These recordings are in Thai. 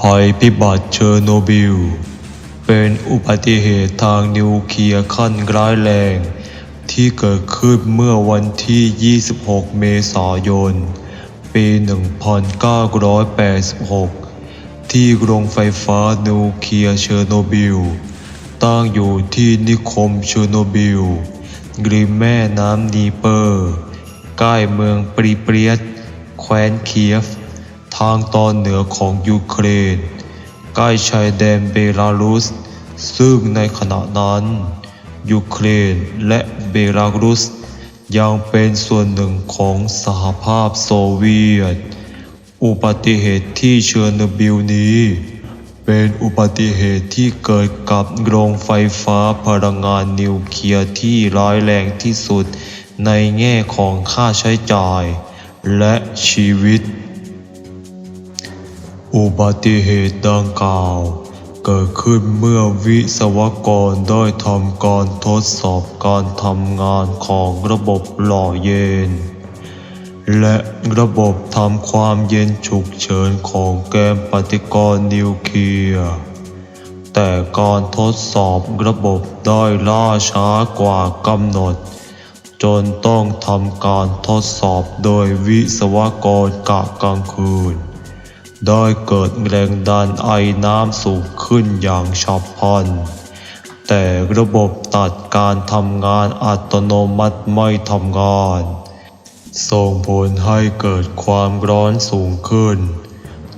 ภัยพิบัติเชอร์โนบิล เป็นอุบัติเหตุทางนิวเคลียร์ขั้นร้ายแรง ที่เกิดขึ้นเมื่อวันที่ 26 เมษายน ปี 1986 ที่โรงไฟฟ้านิวเคลียร์เชอร์โนบิล ตั้งอยู่ที่นิคมเชอร์โนบิลริมแม่น้ำนีเปอร์ ใกล้เมืองปริเปรียตแคว้นเคียฟ ทางตอนเหนือของยูเครน ใกล้ชายแดนเบลารุส ซึ่งในขณะนั้น ยูเครนและเบลารุส ยังเป็นส่วนหนึ่งของสหภาพโซเวียต อุบัติเหตุที่เชอร์โนบิลนี้ เป็นอุบัติเหตุที่เกิดกับโรงไฟฟ้าพลังงานนิวเคลียร์ที่ร้ายแรงที่สุดในแง่ของค่าใช้จ่ายและชีวิต อุบัติเหตุดังกล่าวเกิดขึ้นเมื่อวิศวกรได้ทำการทดสอบการทำงานของระบบหล่อเย็น และระบบทำความเย็นฉุกเฉินของแกมปฏิกรณ์นิวเคลียร์ แต่การทดสอบระบบได้ล่าช้ากว่ากำหนด จนต้องทำการทดสอบโดยวิศวกรกะกลางคืน ได้เกิดแรงดันไอน้ำสูงขึ้นอย่างฉับพลัน แต่ระบบตัดการทำงานอัตโนมัติไม่ทำงาน ส่งผลให้เกิดความร้อนสูงขึ้น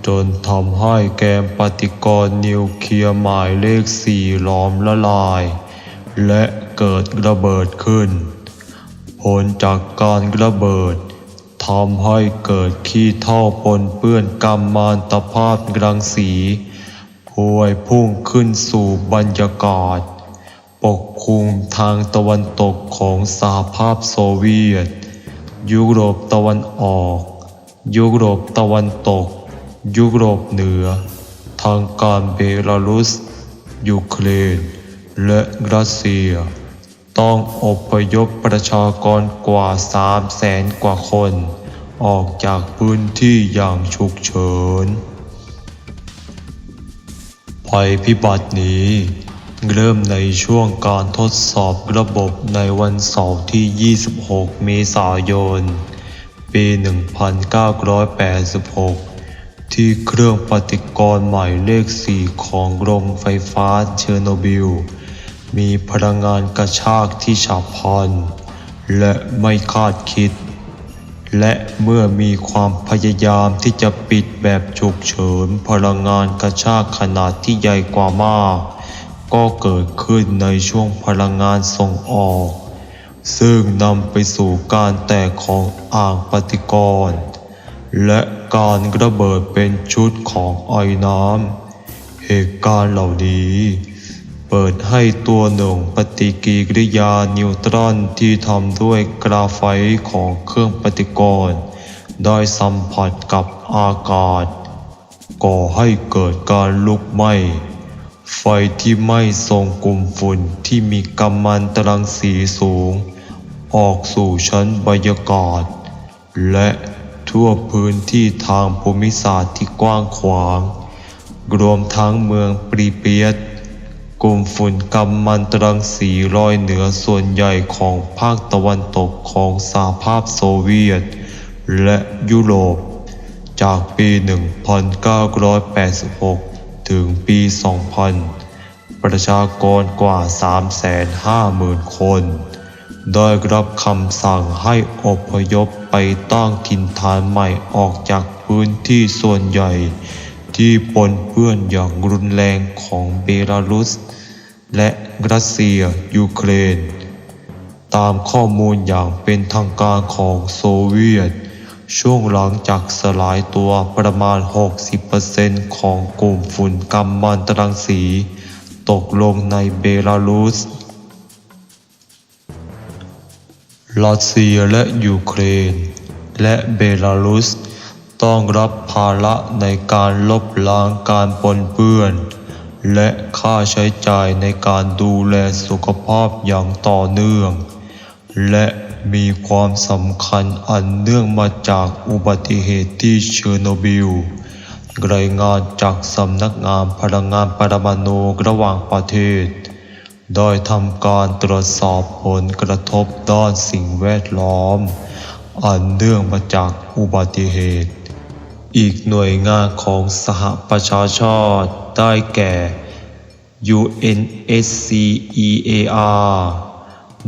จนทำให้แกมปฏิกรณ์นิวเคลียร์หมายเลขสี่ล้อมละลาย และเกิดระเบิดขึ้น ผลจากการระเบิด ทำให้เกิดขี้เท่าปนเปื้อนกัมมันตภาพรังสีพวยพุ่งขึ้นสู่บรรยากาศ ปกคลุมทางตะวันตกของสหภาพโซเวียต ยุโรปตะวันออก ยุโรปตะวันตก ยุโรปเหนือ ทางการเบลารุส ยูเครน และรัสเซีย ต้องอพยพประชากรกว่าสามแสนกว่าคน ออกจากพื้นที่อย่างฉุกเฉิน ภัยพิบัตินี้ เริ่มในช่วงการทดสอบระบบในวันเสาร์ที่ 26 เมษายน ปี 1986ที่เครื่องปฏิกรณ์หมายเลข 4 ของโรงไฟฟ้าเชอร์โนบิล มีพลังงานกระชากที่ฉับพลันและไม่คาดคิด และเมื่อมีความพยายามที่จะปิดแบบฉุกเฉินพลังงานกระชากขนาดที่ใหญ่กว่ามาก ก็เกิดขึ้นในช่วงพลังงานส่งออก ซึ่งนำไปสู่การแตกของอ่างปฏิกรณ์และการระเบิดเป็นชุดของไอ้น้ำเหตุการณ์เหล่านี้ เปิดให้ตัวหน่งปฏิกิริยานิวตรอนที่ทำด้วยกราไฟต์ของเครื่องปฏิกรณ์ได้สัมผัสกับอากาศ ก่อให้เกิดการลุกไหม้ ไฟที่ไหม้ส่งกลุ่มฝุ่นที่มีกัมมันตรังสีสูง ออกสู่ชั้นบรรยากาศ และทั่วพื้นที่ทางภูมิศาสตร์ที่กว้างขวาง รวมทั้งเมืองปรีเปียต กลุ่มฝุ่นกัมมันตรังสีลอยเหนือส่วนใหญ่ของภาคตะวันตกของสหภาพโซเวียต และยุโรป จากปี 1986 ถึงปี 2000 ประชากรกว่า 350,000 คน ได้รับคำสั่งให้อพยพไปตั้งถิ่นฐานใหม่ออกจากพื้นที่ส่วนใหญ่ ที่ปนเปื้อนอย่างรุนแรงของเบลารุส และรัสเซียยูเครน ตามข้อมูลอย่างเป็นทางการของโซเวียต ช่วงหลังจากสลายตัวประมาณ 60%ของกลุ่มฝุ่นกัมมันตรังสี ตกลงในเบลารุสรัสเซียและยูเครน และเบลารุส ต้องรับภาระในการลบล้างการปนเปื้อน และค่าใช้จ่ายในการดูแลสุขภาพอย่างต่อเนื่อง และมีความสำคัญอันเนื่องมาจากอุบัติเหตุที่เชอร์โนบิล รายงานจากสำนักงานพลังงานปรมาณูระหว่างประเทศได้ทำการตรวจสอบผลกระทบด้านสิ่งแวดล้อม อันเนื่องมาจากอุบัติเหตุ อีกหน่วยงานของสหประชาชาติได้แก่ UNSCEAR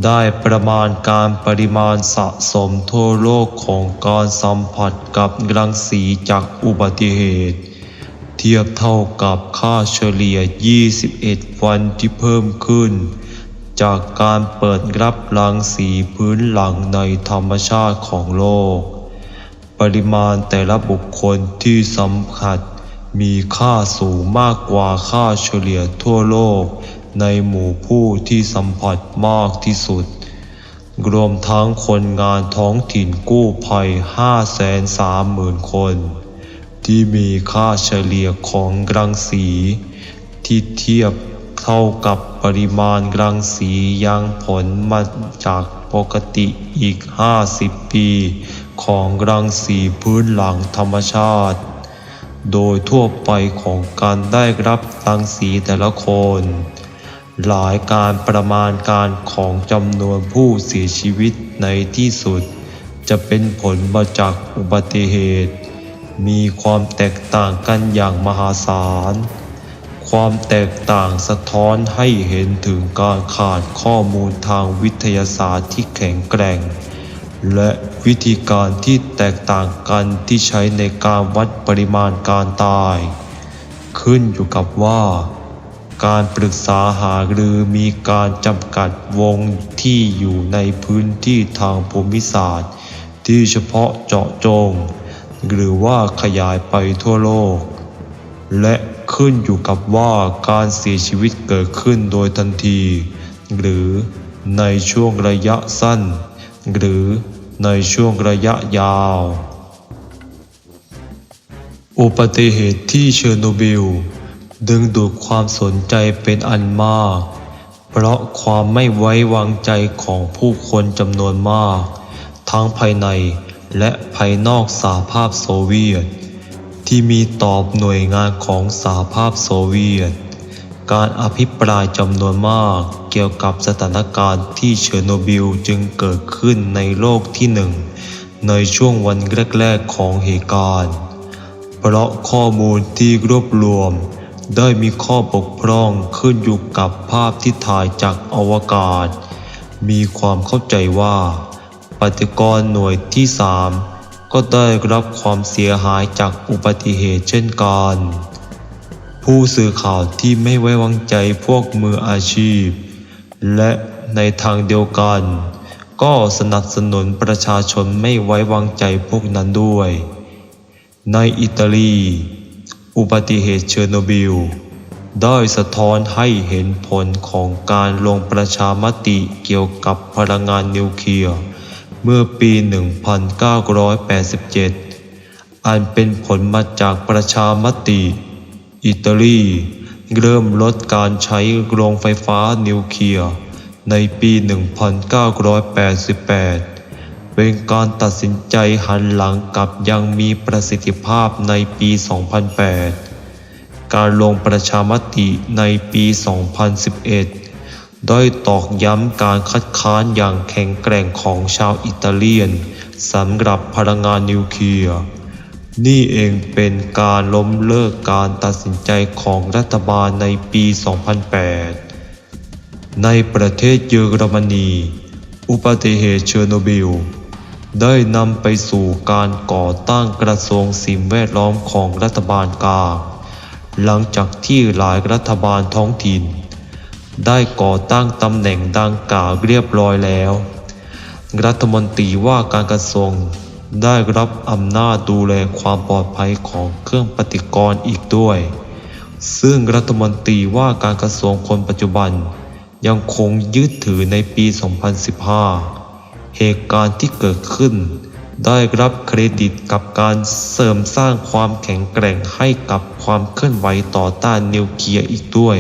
ได้ประมาณการปริมาณสะสมทั่วโลกของการสัมผัสกับรังสีจากอุบัติเหตุ เทียบเท่ากับค่าเฉลี่ย 21 วันที่เพิ่มขึ้น จากการเปิดรับรังสีพื้นหลังในธรรมชาติของโลก ริมาณแต่ละบุคคลที่สัมผัส มีค่าสูงมากกว่าค่าเฉลี่ยทั่วโลก ในหมู่ผู้ที่สัมผัสมากที่สุด รวมทั้งคนงานท้องถิ่นกู้ภัย 530,000 คน ที่มีค่าเฉลี่ยของรังสี ที่เทียบเท่ากับปริมาณรังสียังผลมาจาก ปกติอีก 50 ปี ของรังสีพื้นหลังธรรมชาติ โดยทั่วไปของการได้รับรังสีแต่ละคน หลายการประมาณการของจำนวนผู้เสียชีวิตในที่สุด จะเป็นผลมาจากอุบัติเหตุ มีความแตกต่างกันอย่างมหาศาล ความแตกต่างสะท้อนให้เห็นถึงการขาดข้อมูลทางวิทยาศาสตร์ที่แข็งแกร่ง และวิธีการที่แตกต่างกันที่ใช้ในการวัดปริมาณการตาย ขึ้นอยู่กับว่า การปรึกษาหารือมีการจำกัดวงที่อยู่ในพื้นที่ทางภูมิศาสตร์ ที่เฉพาะเจาะจง หรือว่าขยายไปทั่วโลก และ ขึ้นอยู่กับว่าการเสียชีวิตเกิดขึ้นโดยทันที หรือในช่วงระยะสั้น หรือในช่วงระยะยาว อุบัติเหตุที่เชอร์โนบิล ดึงดูดความสนใจเป็นอันมาก เพราะความไม่ไว้วางใจของผู้คนจำนวนมาก ทั้งภายในและภายนอกสหภาพโซเวียต ที่มีตอบหน่วยงานของสหภาพโซเวียต การอภิปรายจำนวนมากเกี่ยวกับสถานการณ์ที่เชอร์โนบิลจึงเกิดขึ้นในโลกที่หนึ่งในช่วงวันแรกๆของเหตุการณ์ เพราะข้อมูลที่รวบรวมได้มีข้อบกพร่องขึ้นอยู่กับภาพที่ถ่ายจากอวกาศ มีความเข้าใจว่า ปฏิกรณ์หน่วยที่สาม ก็ได้รับความเสียหายจากอุบัติเหตุเช่นกัน ผู้สื่อข่าวที่ไม่ไว้วางใจพวกมืออาชีพ และในทางเดียวกัน ก็สนับสนุนประชาชนไม่ไว้วางใจพวกนั้นด้วย ในอิตาลี อุบัติเหตุเชอร์โนบิลได้สะท้อนให้เห็นผลของการลงประชามติเกี่ยวกับพลังงานนิวเคลียร์ เมื่อปี 1987 อันเป็นผลมาจากประชามติ อิตาลี เริ่มลดการใช้โรงไฟฟ้านิวเคลียร์ในปี 1988 เป็นการตัดสินใจหันหลังกลับยังมีประสิทธิภาพในปี 2008 การลงประชามติในปี 2011 ได้ตอกย้ำการคัดค้านอย่างแข็งแกร่งของชาวอิตาเลียนสำหรับพลังงานนิวเคลียร์ นี่เองเป็นการล้มเลิกการตัดสินใจของรัฐบาลในปี 2008 ในประเทศเยอรมนี อุบัติเหตุเชอร์โนบิล ได้นำไปสู่การก่อตั้งกระทรวงสิ่งแวดล้อมของรัฐบาลกลางหลังจากที่หลายรัฐบาลท้องถิ่น ได้ก่อตั้งตำแหน่งดังกล่าวเรียบร้อยแล้ว รัฐมนตรีว่าการกระทรวงได้รับอำนาจดูแลความปลอดภัยของเครื่องปฏิกรณ์อีกด้วย ซึ่งรัฐมนตรีว่าการกระทรวงคนปัจจุบัน ยังคงยึดถือในปี 2015 เหตุการณ์ที่เกิดขึ้น ได้รับเครดิตกับการเสริมสร้างความแข็งแกร่งให้กับความเคลื่อนไหวต่อต้านนิวเคลียร์อีกด้วย